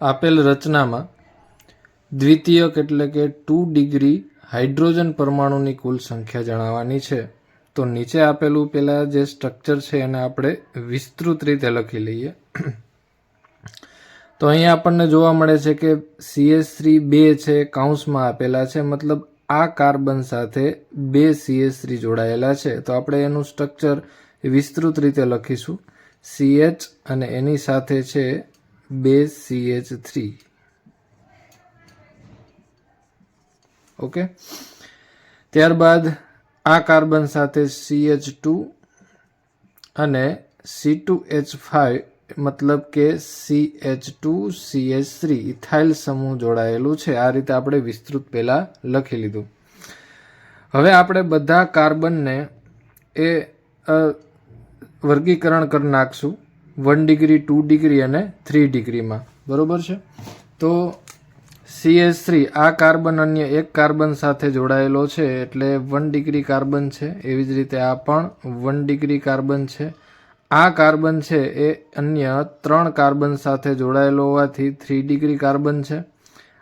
આપેલ રચનામાં દ્વિતીયક એટલે કે ટુ ડિગ્રી હાઇડ્રોજન પરમાણુની કુલ સંખ્યા જણાવવાની છે. તો નીચે આપેલું પેલા જે સ્ટ્રક્ચર છે એને આપણે વિસ્તૃત રીતે લખી લઈએ. તો અહીંયા આપણને જોવા મળે છે કે સીએસ થ્રી બે છે, કાઉન્સમાં આપેલા છે, મતલબ આ કાર્બન સાથે બે સીએસ થ્રી જોડાયેલા છે. તો આપણે એનું સ્ટ્રક્ચર વિસ્તૃત રીતે લખીશું. સીએચ અને એની સાથે છે બે સીએચ થ્રી ઓકે ત્યારબાદ આ કાર્બન સાથે C H two C two H five મતલબ કે C H two C H three ethyl સમૂહ જોડાયેલું છે. આ રીતે આપણે વિસ્તૃત પહેલાં લખી લીધું. હવે આપણે બધા કાર્બનને એ વર્ગીકરણ કરી નાખશું. વન ડિગ્રી ટુ ડિગ્રી અને થ્રી ડિગ્રીમાં બરોબર છે? તો સીએસ થ્રી આ કાર્બન અન્ય એક કાર્બન સાથે જોડાયેલો છે એટલે વન ડિગ્રી કાર્બન છે. એવી જ રીતે આ પણ વન ડિગ્રી કાર્બન છે. આ કાર્બન છે એ અન્ય ત્રણ કાર્બન સાથે જોડાયેલો હોવાથી થ્રી ડિગ્રી કાર્બન છે.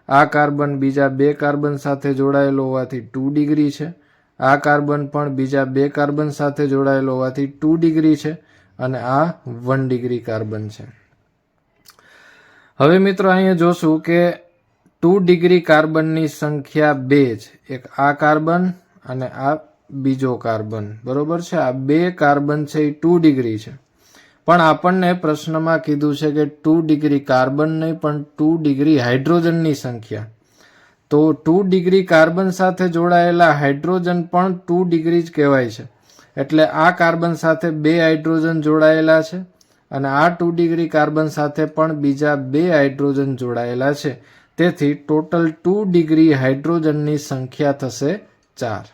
આ કાર્બન બીજા બે કાર્બન સાથે જોડાયેલો હોવાથી ટુ ડિગ્રી છે. આ કાર્બન પણ બીજા બે કાર્બન સાથે જોડાયેલો હોવાથી ટુ ડિગ્રી છે. અને આ વન ડિગ્રી કાર્બન છે. હવે મિત્રો અહીંયા જોશું કે ટુ ડિગ્રી કાર્બનની સંખ્યા બે છે એક આ કાર્બન અને આ બીજો કાર્બન બરોબર છે? આ બે કાર્બન છે એ ટુ ડિગ્રી છે. પણ આપણને પ્રશ્નમાં કીધું છે કે ટુ ડિગ્રી કાર્બન નહીં, પણ ટુ ડિગ્રી હાઇડ્રોજનની સંખ્યા. તો ટુ ડિગ્રી કાર્બન સાથે જોડાયેલા હાઇડ્રોજન પણ ટુ ડિગ્રી જ કહેવાય છે. એટલે આ કાર્બન સાથે બે હાઇડ્રોજન જોડાયેલા છે અને આ ટુ ડિગ્રી કાર્બન સાથે પણ બીજા બે હાઇડ્રોજન જોડાયેલા છે. તેથી ટોટલ ટુ ડિગ્રી હાઇડ્રોજનની સંખ્યા થશે ચાર.